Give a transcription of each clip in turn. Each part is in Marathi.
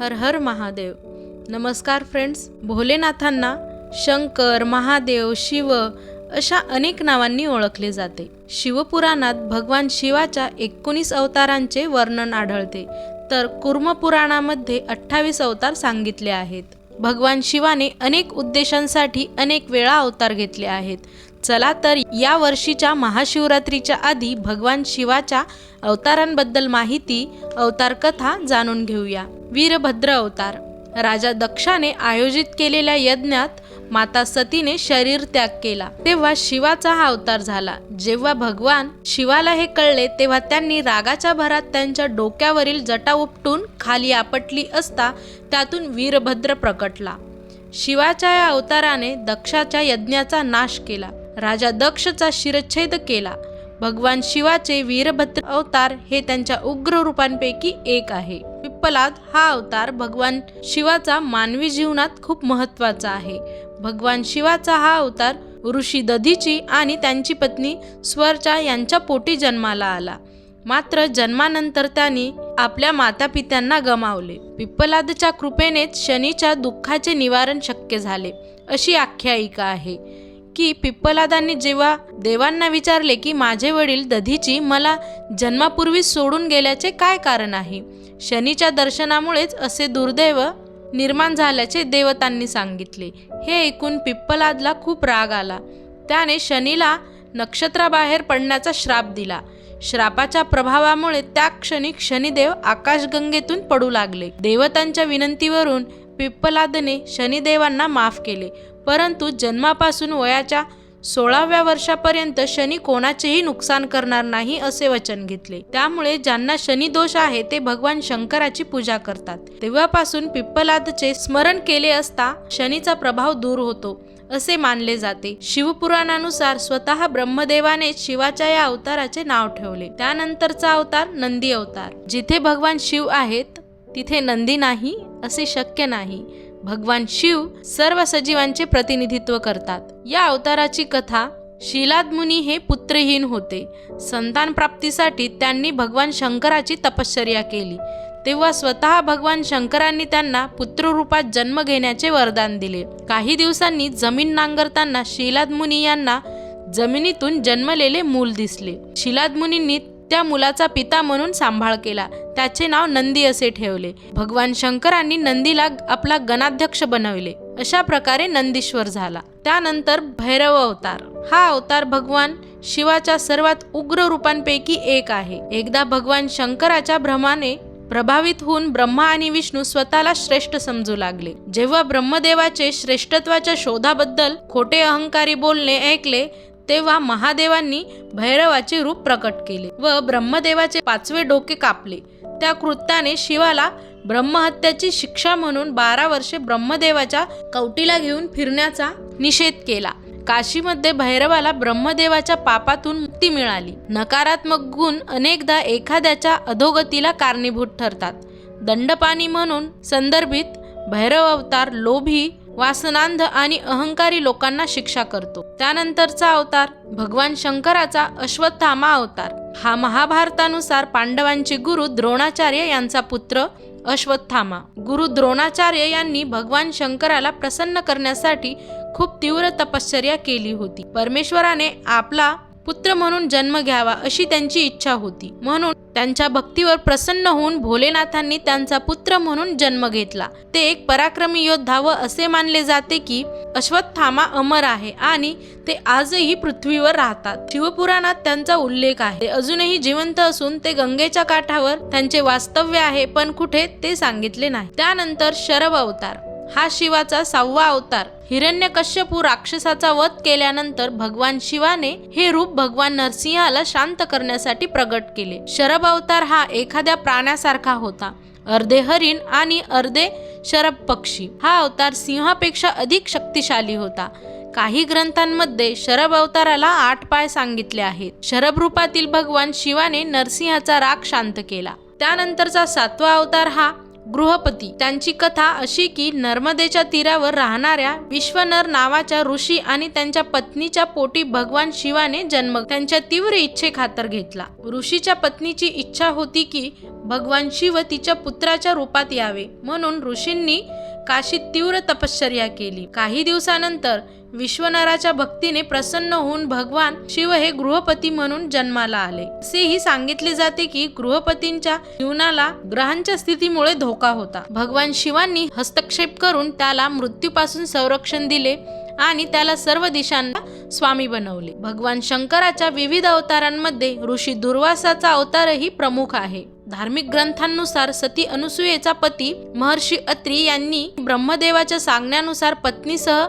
हर हर महादेव. नमस्कार फ्रेंड्स भोलेनाथांना शंकर महादेव शिव अशा अनेक नावांनी ओळखले जाते. शिवपुराणात भगवान शिवाच्या एकोणीस अवतारांचे वर्णन आढळते. तर कुर्मपुराणामध्ये अठ्ठावीस अवतार सांगितले आहेत. भगवान शिवाने अनेक उद्देशांसाठी अनेक वेळा अवतार घेतले आहेत. चला तर या वर्षीच्या महाशिवरात्रीच्या आधी भगवान शिवाच्या अवतारांबद्दल माहिती अवतार कथा जाणून घेऊया. वीरभद्र अवतार. राजा दक्षाने आयोजित केलेल्या यज्ञात माता सतीने शरीर त्याग केला. तेव्हा शिवाचा हा अवतार झाला. जेव्हा भगवान शिवाला हे कळले तेव्हा त्यांनी रागाच्या भरात त्यांच्या डोक्यावरील जटा उपटून खाली आपटली असता त्यातून वीरभद्र प्रकटला. शिवाच्या या अवताराने दक्षाच्या यज्ञाचा नाश केला. राजा दक्षचा शिरच्छेद केला. भगवान शिवाचे वीरभद्र अवतार हे त्यांच्या उग्र रूपांपैकी एक आहे. पिप्पलाद हा अवतार भगवान शिवाचा मानवी जीवनात खूप महत्त्वाचा आहे. भगवान शिवाचा हा अवतार ऋषी दधीची आणि त्यांची पत्नी स्वरचा यांच्या पोटी जन्माला आला. मात्र जन्मानंतर त्यांनी आपल्या मातापित्यांना गमावले. पिप्पलादच्या कृपेनेच शनीच्या दुःखाचे निवारण शक्य झाले अशी आख्यायिका आहे. की पिप्पलादांनी जेव्हा देवांना विचारले की माझे वडील दधीची मला जन्मापूर्वी सोडून गेल्याचे काय कारण आहे? शनीच्या दर्शनामुळेच असे दुर्दैव निर्माण झाल्याचे देवतांनी सांगितले. हे ऐकून पिप्पलादला खूप राग आला. त्याने शनीला नक्षत्राबाहेर पडण्याचा श्राप दिला. श्रापाच्या प्रभावामुळे त्या क्षणी शनिदेव आकाशगंगेतून पडू लागले. देवतांच्या विनंतीवरून पिप्पलादने शनिदेवांना माफ केले. परंतु जन्मापासून वयाच्या सोळाव्या वर्षापर्यंत शनी कोणाचेही नुकसान करणार नाही असे वचन घेतले. त्यामुळे ज्यांना शनी दोष आहे ते भगवान शंकराची पूजा करतात. तेव्हापासून पिप्पलादचे स्मरण केले असता शनीचा प्रभाव दूर होतो असे मानले जाते. शिवपुराणानुसार स्वतः ब्रह्मदेवाने शिवाच्या या अवताराचे नाव ठेवले. त्यानंतरचा अवतार नंदी अवतार जिथे भगवान शिव आहेत तिथे नंदी नाही असे शक्य नाही. भगवान शिव सर्व सजीवांचे प्रतिनिधित्व करतात. या अवताराची कथा शिलाद मुनी हे पुत्रहीन होते. संतान प्राप्तीसाठी त्यांनी भगवान शंकराची तपश्चर्या केली. तेव्हा स्वतः भगवान शंकरांनी त्यांना पुत्ररूपात जन्म घेण्याचे वरदान दिले. काही दिवसांनी जमीन नांगरताना शिलाद मुनी यांना जमिनीतून जन्मलेले मूल दिसले. शिलाद मुनींनी त्या मुलाचा पिता म्हणून सांभाळ केला. त्याचे नाव नंदी असे ठेवले. भगवान शंकरांनी नंदीला आपला गणाध्यक्ष बनवले. अशा प्रकारे नंदीश्वर झाला. त्यानंतर भैरव अवतार. हा अवतार भगवान शिवाच्या सर्वात उग्र रूपांपैकी एक आहे. एकदा भगवान शंकराच्या भ्रमाने प्रभावित होऊन ब्रह्मा आणि विष्णू स्वतःला श्रेष्ठ समजू लागले. जेव्हा ब्रह्मदेवाचे श्रेष्ठत्वाच्या शोधाबद्दल खोटे अहंकारी बोलणे ऐकले तेव्हा महादेवांनी भैरवाचे रूप प्रकट केले व ब्रह्मदेवाचे पाचवे डोके कापले. त्या कृत्याने शिवाला ब्रह्महत्याची शिक्षा म्हणून बारा वर्षे ब्रह्मदेवाच्या कवटीला घेऊन फिरण्याचा निषेध केला. काशीमध्ये भैरवाला ब्रह्मदेवाच्या पापातून मुक्ती मिळाली. नकारात्मक गुण अनेकदा एखाद्याच्या अधोगतीला कारणीभूत ठरतात. दंडपाणी म्हणून संदर्भित भैरव अवतार लोभी वासनांध आणि अहंकारी लोकांना शिक्षा करतो. त्यानंतरचा अवतार भगवान शंकराचा अश्वत्थामा अवतार. हा महाभारतानुसार पांडवांचे गुरु द्रोणाचार्य यांचा पुत्र अश्वत्थामा. गुरु द्रोणाचार्य यांनी भगवान शंकराला प्रसन्न करण्यासाठी खूप तीव्र तपश्चर्या केली होती. परमेश्वराने आपला पुत्र म्हणून जन्म घ्यावा अशी त्यांची इच्छा होती. म्हणून त्यांच्या भक्तीवर प्रसन्न होऊन भोलेनाथांनी त्यांचा पुत्र म्हणून जन्म घेतला. ते एक पराक्रमी योद्धा व असे मानले जाते की अश्वत्थामा अमर आहे आणि ते आजही पृथ्वीवर राहतात. शिवपुराणात त्यांचा उल्लेख आहे. ते अजूनही जिवंत असून ते गंगेच्या काठावर त्यांचे वास्तव्य आहे पण कुठे ते सांगितले नाही. त्यानंतर शरभ अवतार. हा शिवाचा सहावा अवतार. हिरण्यकश्यपू राक्षसाचा वध केल्यानंतर भगवान शिवाने हे रूप भगवान नरसिंहाला शांत करण्यासाठी प्रगट केले. शरभ अवतार हा एखाद्या प्राण्यासारखा होता. अर्धे हरिण आणि अर्धे शरभ पक्षी. हा अवतार सिंहापेक्षा अधिक शक्तिशाली होता. काही ग्रंथांमध्ये शरभ अवताराला आठ पाय सांगितले आहेत. शरभ रूपातील भगवान शिवाने नरसिंहाचा राग शांत केला. त्यानंतरचा सातवा अवतार हा गृहपती त्यांची कथा अशी की नर्मदेच्या तीरावर राहणाऱ्या विश्वनर नावाच्या ऋषी आणि त्यांच्या पत्नीच्या पोटी भगवान शिवाने जन्म त्यांच्या तीव्र इच्छे खातर घेतला. ऋषीच्या पत्नीची इच्छा होती की भगवान शिव तिच्या पुत्राच्या रूपात यावे. म्हणून ऋषींनी काशीत तीव्र तपश्चर्या केली. काही दिवसानंतर विश्वनराच्या भक्तीने प्रसन्न होऊन भगवान शिव हे गृहपती म्हणून जन्माला आले. असेही सांगितले जाते की गृहपतींच्या जीवनाला ग्रहांच्या स्थितीमुळे धोका होता. भगवान शिवांनी हस्तक्षेप करून त्याला मृत्यूपासून संरक्षण दिले आणि त्याला सर्व दिशांना स्वामी बनवले. भगवान शंकराच्या विविध अवतारांमध्ये ऋषी दुर्वासाचा अवतारही प्रमुख आहे. धार्मिक ग्रंथांनुसार सती अनुसूयेचा पती महर्षी अत्री यांनी ब्रह्मदेवाच्या सांगण्यानुसार पत्नीसह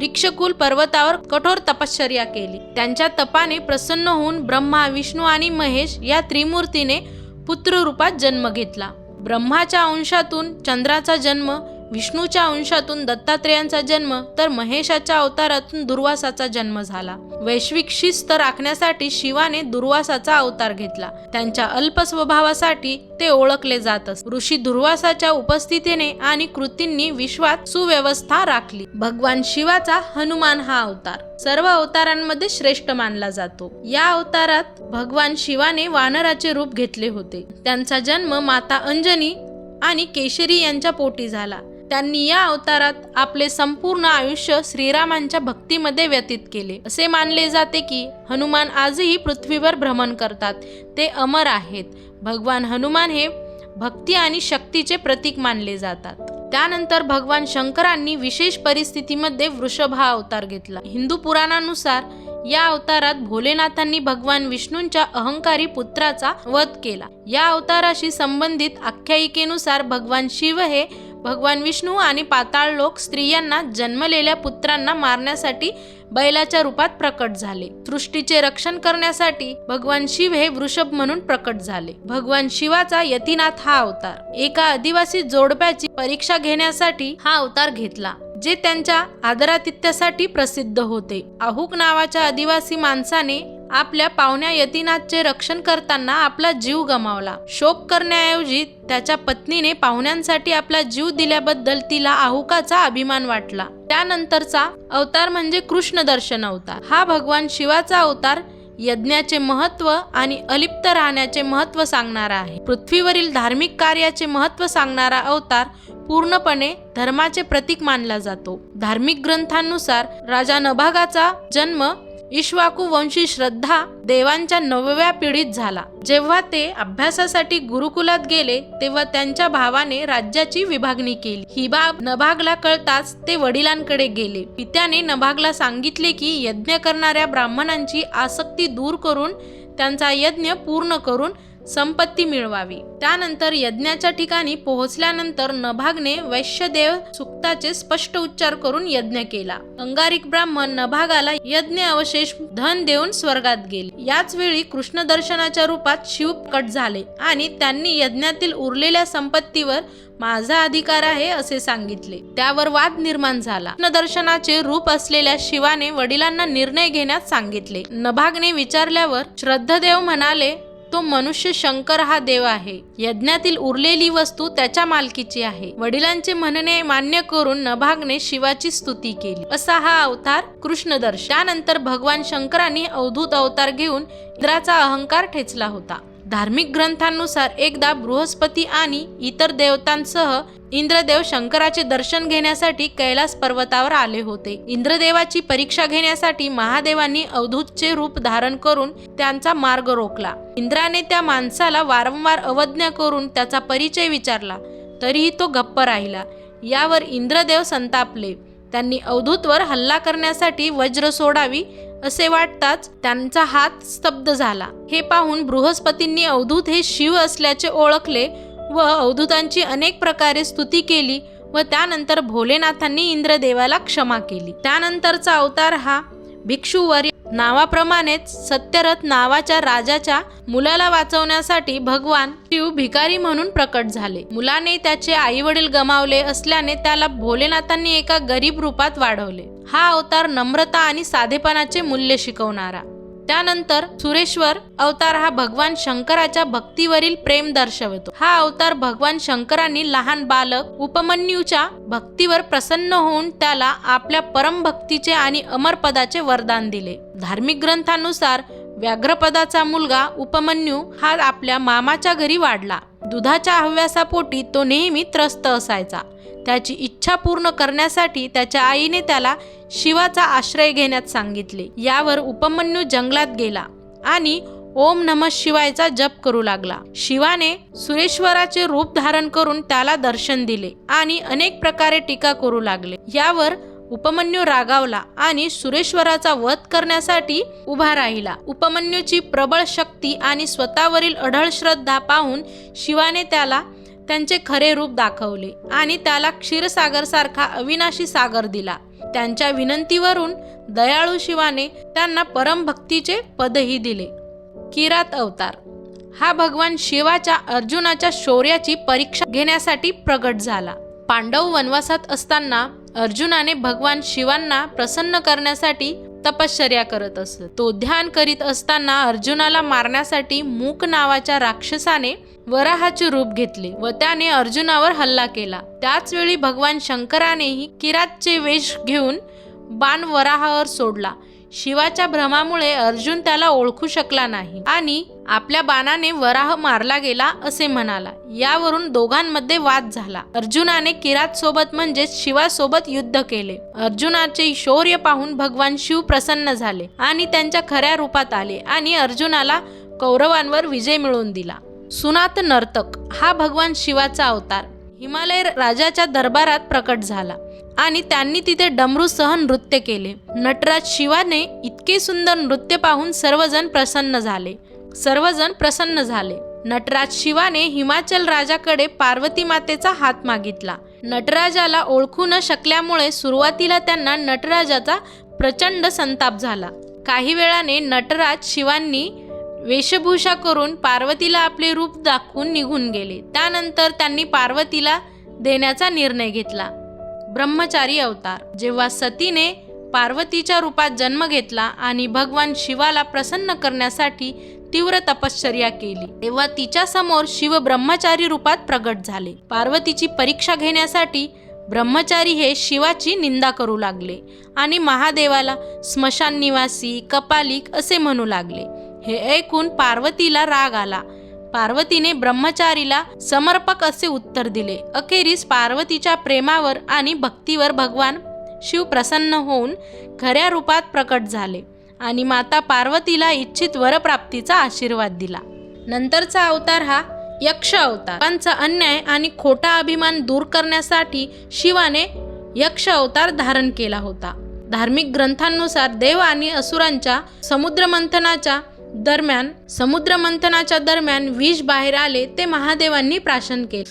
रिक्षकुल पर्वतावर कठोर तपश्चर्या केली. त्यांच्या तपाने प्रसन्न होऊन ब्रह्मा विष्णू आणि महेश या त्रिमूर्तीने पुत्र रूपात जन्म घेतला. ब्रह्माच्या अंशातून चंद्राचा जन्म विष्णूच्या अंशातून दत्तात्रेयांचा जन्म तर महेशाच्या अवतारातून दुर्वासाचा जन्म झाला. वैश्विक शिस्त राखण्यासाठी शिवाने दुर्वासाचा अवतार घेतला. त्यांच्या अल्प स्वभावासाठी ते ओळखले जात असत ऋषी दुर्वासाच्या उपस्थितीने आणि कृतींनी विश्वात सुव्यवस्था राखली. भगवान शिवाचा हनुमान हा अवतार. सर्व अवतारांमध्ये श्रेष्ठ मानला जातो. या अवतारात भगवान शिवाने वानराचे रूप घेतले होते. त्यांचा जन्म माता अंजनी आणि केशरी यांच्या पोटी झाला. त्यांनी या अवतारात आपले संपूर्ण आयुष्य श्रीरामांच्या भक्तीमध्ये व्यतीत केले. असे मानले जाते की हनुमान आजही पृथ्वीवर भ्रमण करतात. ते अमर आहेत. भगवान हनुमान हे भक्ती आणि शक्तीचे प्रतीक मानले जातात. त्यानंतर भगवान शंकरांनी विशेष परिस्थितीमध्ये वृषभ हा अवतार घेतला. हिंदू पुराणानुसार या अवतारात भोलेनाथांनी भगवान विष्णूंच्या अहंकारी पुत्राचा वध केला. या अवताराशी संबंधित आख्यायिकेनुसार भगवान शिव हे भगवान विष्णू आणि पाताळ लोक स्त्रियांना जन्मलेल्या पुत्रांना मारण्यासाठी बैलाच्या रूपात प्रकट झाले. सृष्टीचे रक्षण करण्यासाठी भगवान शिव हे वृषभ म्हणून प्रकट झाले. भगवान शिवाचा यतीनाथ हा अवतार. एका आदिवासी जोडप्याची परीक्षा घेण्यासाठी हा अवतार घेतला जे त्यांच्या आदरातिथ्यासाठी प्रसिद्ध होते. आहुक नावाच्या आदिवासी माणसाने आपल्या पाहुण्या यतीनाथचे रक्षण करताना आपला जीव गमावला. शोक करण्याऐवजी त्याच्या पत्नीने पाहुण्यांसाठी आपला जीव दिल्याबद्दल तिला आहुकाचा अभिमान वाटला. त्यानंतरचा अवतार म्हणजे कृष्ण दर्शन अवतार. हा भगवान शिवाचा अवतार यज्ञाचे महत्त्व आणि अलिप्त राहण्याचे महत्त्व सांगणारा आहे. पृथ्वीवरील धार्मिक कार्याचे महत्त्व सांगणारा अवतार पूर्णपणे धर्माचे प्रतीक मानला जातो. धार्मिक ग्रंथांनुसार राजा नभागाचा जन्म इश्वाकू वंशी श्रद्धा देवांच्या नवव्या पिढीत झाला. जेव्हा ते अभ्यासासाठी गुरुकुलात गेले तेव्हा त्यांच्या भावाने राज्याची विभागणी केली. ही बाब नभागला कळताच ते वडिलांकडे गेले. पित्याने नभागला सांगितले की यज्ञ करणाऱ्या ब्राह्मणांची आसक्ती दूर करून त्यांचा यज्ञ पूर्ण करून संपत्ती मिळवावी. त्यानंतर यज्ञाच्या ठिकाणी पोहोचल्यानंतर नभागने वैश्यदेव सुक्ताचे स्पष्ट उच्चार करून यज्ञ केला. अंगारिक ब्राह्मण नभागाला यज्ञ अवशेष धन देऊन स्वर्गात गेले. याच वेळी कृष्ण दर्शनाच्या रूपात शिव कट झाले आणि त्यांनी यज्ञातील उरलेल्या संपत्तीवर माझा अधिकार आहे असे सांगितले. त्यावर वाद निर्माण झाला. दर्शनाचे रूप असलेल्या शिवाने वडिलांना निर्णय घेण्यास सांगितले. नभागने विचारल्यावर श्रद्धदेव म्हणाले तो मनुष्य शंकर हा देव आहे. यज्ञातील उरलेली वस्तू त्याच्या मालकीची आहे. वडिलांचे म्हणणे मान्य करून नभागने शिवाची स्तुती केली. असा हा अवतार कृष्णदर्श त्यानंतर भगवान शंकरांनी अवधूत अवतार घेऊन इंद्राचा अहंकार ठेचला होता. धार्मिक ग्रंथांनुसार एकदा बृहस्पती आणि इतर देवतांसह इंद्रदेव शंकराचे दर्शन घेण्यासाठी कैलास पर्वतावर आले होते. इंद्रदेवाची परीक्षा घेण्यासाठी महादेवांनी अवधूतचे रूप धारण करून त्यांचा मार्ग रोखला. इंद्राने त्या माणसाला वारंवार अवज्ञा करून त्याचा परिचय विचारला तरीही तो गप्प राहिला. यावर इंद्रदेव संतापले. त्यांनी अवधूतवर हल्ला करण्यासाठी वज्र सोडावी असे वाटताच त्यांचा हात स्तब्ध झाला. हे पाहून बृहस्पतींनी अवधूत हे शिव असल्याचे ओळखले व अवधूतांची अनेक प्रकारे स्तुती केली व त्यानंतर भोलेनाथांनी इंद्रदेवाला क्षमा केली. त्यानंतरचा अवतार हा भिक्षुवर नावाप्रमाणेच सत्यरथ नावाच्या राजाच्या मुलाला वाचवण्यासाठी भगवान शिव भिकारी म्हणून प्रकट झाले. मुलाने त्याचे आई वडील गमावले असल्याने त्याला भोलेनाथांनी एका गरीब रूपात वाढवले. हा अवतार नम्रता आणि साधेपणाचे मूल्य शिकवणारा. त्यानंतर सुरेश्वर अवतार हा भगवान शंकराच्या भक्तीवरील प्रेम दर्शवतो. हा अवतार भगवान शंकरांनी लहान बालक उपमन्यूच्या भक्तीवर प्रसन्न होऊन त्याला आपल्या परमभक्तीचे आणि अमरपदाचे वरदान दिले. धार्मिक ग्रंथानुसार व्याघ्रपदाचा मुलगा उपमन्यू हा आपल्या मामाच्या घरी वाढला. दुधाच्या हव्यासापोटी तो नेहमी त्रस्त असायचा. त्याची इच्छा पूर्ण करण्यासाठी त्याच्या आईने त्याला शिवाचा आश्रय घेण्यात सांगितले. यावर उपमन्यू जंगलात गेला आणि ओम नम शिवायचा जप करू लागला. शिवाने सुरेश्वराचे रूप धारण करून त्याला दर्शन दिले आणि अनेक प्रकारे टीका करू लागले. यावर उपमन्यू रागावला आणि सुरेश्वराचा वध करण्यासाठी उभा राहिला. उपमन्यूची प्रबळ शक्ती आणि स्वतःवरील अढळ श्रद्धा पाहून शिवाने त्याला त्यांचे खरे रूप दाखवले आणि त्याला क्षीरसागर सारखा अविनाशी सागर दिला. त्यांच्या विनंतीवरून दयाळू शिवाने त्यांना परमभक्तीचे पदही दिले. किरात अवतार. हा भगवान शिवाच्या अर्जुनाच्या शौर्याची परीक्षा घेण्यासाठी प्रगट झाला. पांडव वनवासात असताना अर्जुनाने भगवान शिवांना प्रसन्न करण्यासाठी तपश्चर्या करत असत तो ध्यान करीत असताना अर्जुनाला मारण्यासाठी मूक नावाच्या राक्षसाने वराहाचे रूप घेतले व त्याने अर्जुनावर हल्ला केला. त्याच वेळी भगवान शंकरानेही किरातचे वेश घेऊन बाण वराहावर सोडला. शिवाच्या भ्रमामुळे अर्जुन त्याला ओळखू शकला नाही. आणि आपल्या बाणाने वराह मारला गेला असे म्हणाला. यावरून दोघांमध्ये वाद झाला. अर्जुनाने किरात सोबत म्हणजेच शिवासोबत युद्ध केले. अर्जुनाचे शौर्य पाहून भगवान शिव प्रसन्न झाले आणि त्यांच्या खऱ्या रूपात आले आणि अर्जुनाला कौरवांवर विजय मिळवून दिला. सुनात नर्तक हा भगवान शिवाचा अवतार. हिमालय राजाच्या दरबारात प्रकट झाला. आणि त्यांनी तिथे डमरूसह नृत्य केले. नटराज शिवाने इतके सुंदर नृत्य पाहून सर्वजण प्रसन्न झाले. सर्वजण प्रसन्न झाले. नटराज शिवाने हिमाचल राजाकडे पार्वती मातेचा हात मागितला. नटराजाला ओळखू न शकल्यामुळे सुरुवातीला त्यांना नटराजाचा प्रचंड संताप झाला. काही वेळाने नटराज शिवांनी वेशभूषा करून पार्वतीला आपले रूप दाखवून निघून गेले. त्यानंतर त्यांनी पार्वतीला देण्याचा निर्णय घेतला. ब्रह्मचारी अवतार. जेव्हा सतीने पार्वतीच्या रूपात जन्म घेतला आणि भगवान शिवाला प्रसन्न करण्यासाठी तीव्र तपश्चर्या केली तेव्हा तिच्या समोर शिव ब्रह्मचारी रूपात प्रगट झाले. पार्वतीची परीक्षा घेण्यासाठी ब्रह्मचारी हे शिवाची निंदा करू लागले आणि महादेवाला स्मशान निवासी कपालिक असे म्हणू लागले. हे ऐकून पार्वतीला राग आला पार्वतीने ब्रह्मचारीला समर्पक असे उत्तर दिले. अखेरीस पार्वतीच्या प्रेमावर आणि भक्तीवर भगवान शिव प्रसन्न होऊन खऱ्या रूपात प्रकट झाले आणि माता पार्वतीला इच्छित वरप्राप्तीचा आशीर्वाद दिला. नंतरचा अवतार हा यक्ष अवतार. त्यांचा अन्याय आणि खोटा अभिमान दूर करण्यासाठी शिवाने यक्ष अवतार धारण केला होता. धार्मिक ग्रंथांनुसार देव आणि असुरांच्या समुद्रमंथनाच्या दरम्यान समुद्रमंथनाच्या दरम्यान विष बाहेर आले ते महादेवांनी प्राशन केले.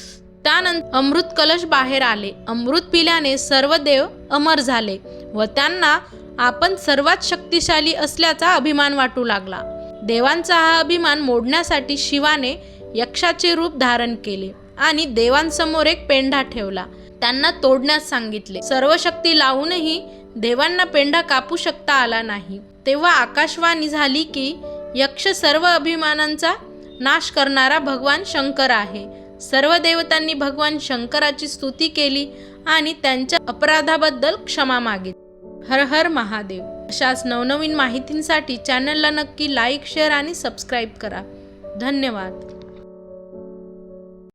त्यानंतर अमृत कलश बाहेर आले. अमृत पिल्याने सर्व देव अमर झाले व त्यांना आपण सर्वात शक्तिशाली असल्याचा अभिमान वाटू लागला. देवांचा हा अभिमान मोडण्यासाठी शिवाने यक्षाचे रूप धारण केले आणि देवांसमोर एक पेंढा ठेवला. त्यांना तोडण्यास सांगितले. सर्व शक्ती लावूनही देवांना पेंढा कापू शकता आला नाही. तेव्हा आकाशवाणी झाली की यक्ष सर्व अभिमानांचा नाश करणारा भगवान शंकर आहे. सर्व देवतांनी भगवान शंकराची स्तुती केली आणि त्यांच्या अपराधाबद्दल क्षमा मागितली. हर हर महादेव. अशाच नवनवीन माहितींसाठी चॅनलला नक्की लाईक शेअर आणि सबस्क्राईब करा. धन्यवाद.